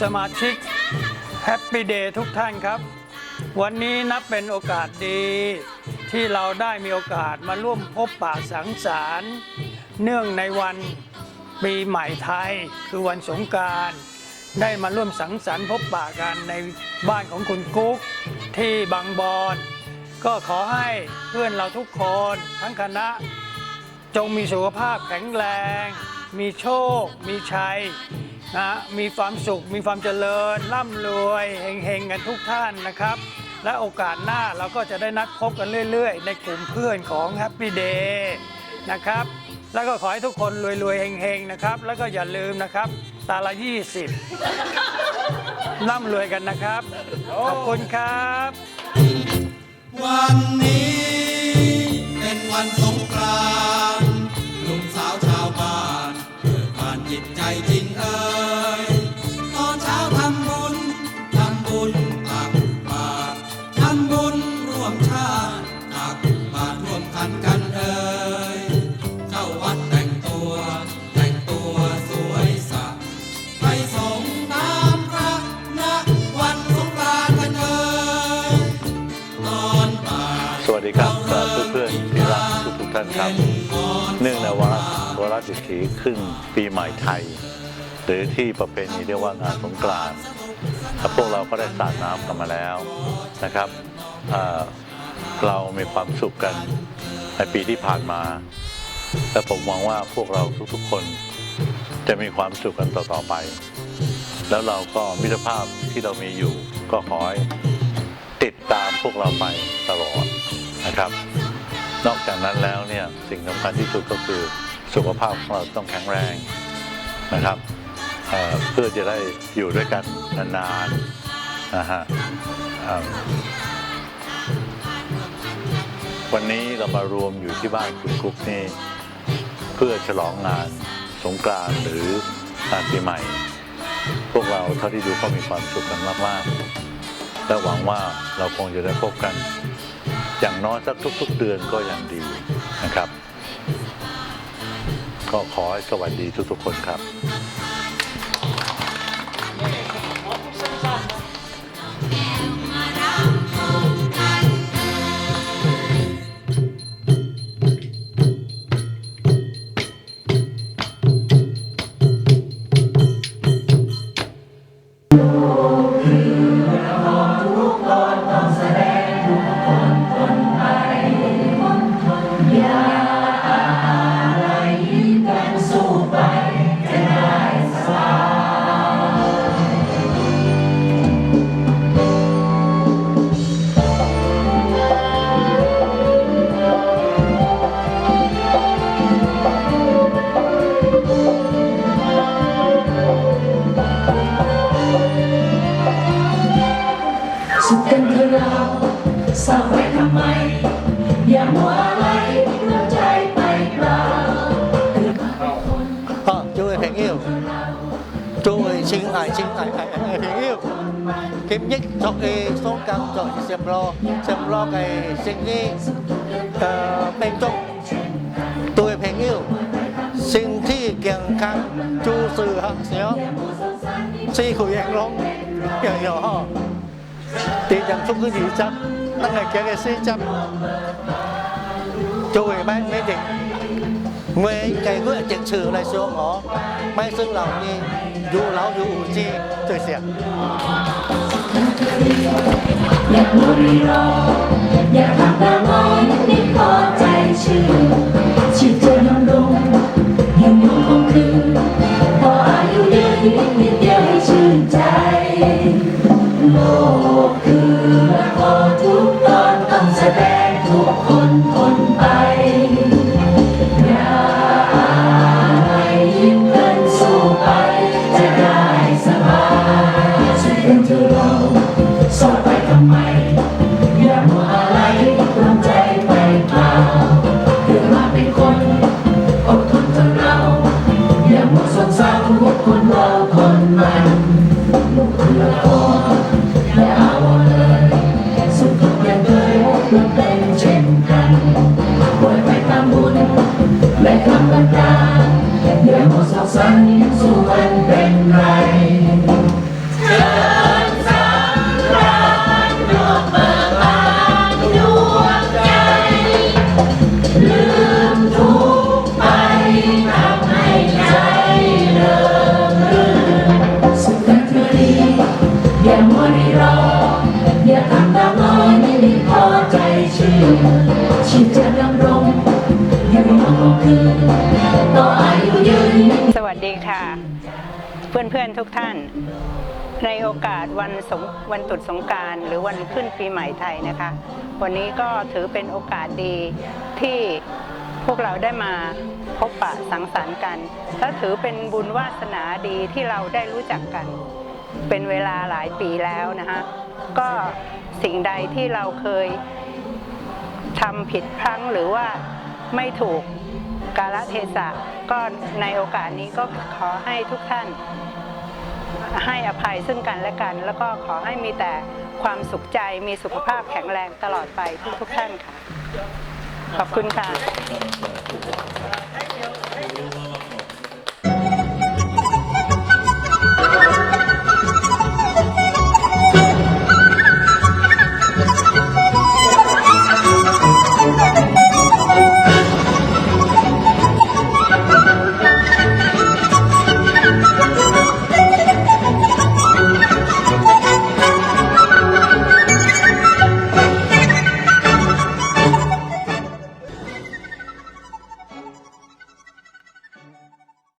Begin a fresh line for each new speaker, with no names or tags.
สมาชิกแฮปปี้เดย์ทุกท่านครับ วันนี้นับเป็นโอกาสดี ที่เราได้มีโอกาสมาร่วมพบปะสังสรรค์เนื่องในวันปีใหม่ไทย คือวันสงการได้มาร่วมสังสรรค์พบปะกันในบ้านของคุณกุ๊กที่บางบอน ก็ขอให้เพื่อนเราทุกคนทั้งคณะ จงมีสุขภาพแข็งแรง มีโชค มีชัย นะมีความสุข มีความเจริญร่ำรวยเฮงๆกันทุกท่านนะครับ และโอกาสหน้าเราก็จะได้นัดพบกันเรื่อย ๆ ในกลุ่มเพื่อนของ Happy Day นะครับ แล้วก็ขอให้ทุกคนรวยๆเฮงๆนะครับ แล้วก็อย่าลืมนะครับ ตาละ 20ร่ำรวยกันนะครับ ขอบคุณครับ
วันนี้เป็นวันสงกรานต์หนุ่มสาว จิตใจจริงเอ่ยตอนเช้าทำบุญทำบุญตักบาตรทำบุญร่วมชาติตักบาตรร่วมกันกันเอ่ยเข้าวัดแต่งตัว แต่งตัวสวยสักไปส่งน้ำพระณวันสงกรานต์กันเอ่ยตอนบ่าย
สวัสดีครับเอ่อเพื่อนๆที่รักทุกทุกๆท่านครับ เนื่องในวาระวาระดิถีขึ้นปีใหม่ไทย หรือที่ประเพณีเรียกว่างานสงกรานต์ครับพวกเราก็ได้สาดน้ำกันมาแล้วนะครับเเรามีความสุขกันในปีที่ผ่านมา และผมหวังว่าพวกเราทุกๆคนจะมีความสุขกันต่อๆไป แล้วเราก็มิตรภาพที่เรามีอยู่ก็ขอให้ติดตามพวกเราไปตลอดนะครับ นอกจากนั้นแล้วเนี่ยสิ่งสำคัญที่สุดก็คือ สุขภาพของเราต้องแข็งแรงนะครับเเพื่อจะได้อยู่ด้วยกันนานๆนะฮะวันนี้เรามารวมอยู่ที่บ้านคุณกุ๊กนี่เพื่อฉลองงานสงกรานต์หรืองานปีใหม่ พวกเราเท่าที่ดูก็มีความสุขกันมากๆและหวังว่าเราคงจะได้พบกัน อย่างน้อยสักทุก ๆ เดือนก็ยังดีนะครับ ก็ขอให้สวัสดีทุกๆคนครับ
xin ai xin ai ai ai Thiện yêu Kiếm nhất cho y số cam cho xem lo Xem lo cái xin đi bên trong Tôi Thiện yêu Xin thi kiện khăn Chú sư hạng xéo Si khủi anh rong Nhỏ nhỏ hò Thì chẳng chúc cái gì chắc Tăng ngày kia cái si chắc Chú ơi bán mấy định เมื่อไก่เมื่จ็ดสื่อในช่ไม่เหล่านี้อยู่เหล่าอยู่อู่จีเจอเสียง
อย่ามัวรีรออย่าทำตามองนี่พอใจชื่นชีพเธอยอมลงยังอยู่คงคืนพออายุยืนนิดเดียวให้ชื่นใจโลกคือละครทุก คุณเราคนมันลูกคุณละพอและเอาเลยสุขทุกข์ยังเคยมันเป็นเช่นกันปล่อยไปตามบุญและคำบรรดาอย่ามัวสงสัยสู้มันเป็นไร
สวัสดีค่ะ เพื่อนๆทุกท่าน ในโอกาสวันสงวันตรุษสงการหรือวันขึ้นปีใหม่ไทยนะคะ วันนี้ก็ถือเป็นโอกาสดีที่พวกเราได้มาพบปะสังสรรค์กัน และถือเป็นบุญวาสนาดีที่เราได้รู้จักกัน เป็นเวลาหลายปีแล้วนะคะก็สิ่งใดที่เราเคยทำผิดพลั้งหรือว่าไม่ถูกกาลเทศะ ก็ในโอกาสนี้ก็ขอให้ทุกท่านให้อภัยซึ่งกันและกัน แล้วก็ขอให้มีแต่ความสุขใจมีสุขภาพแข็งแรงตลอดไปทุกทุกๆท่านค่ะ ขอบคุณค่ะ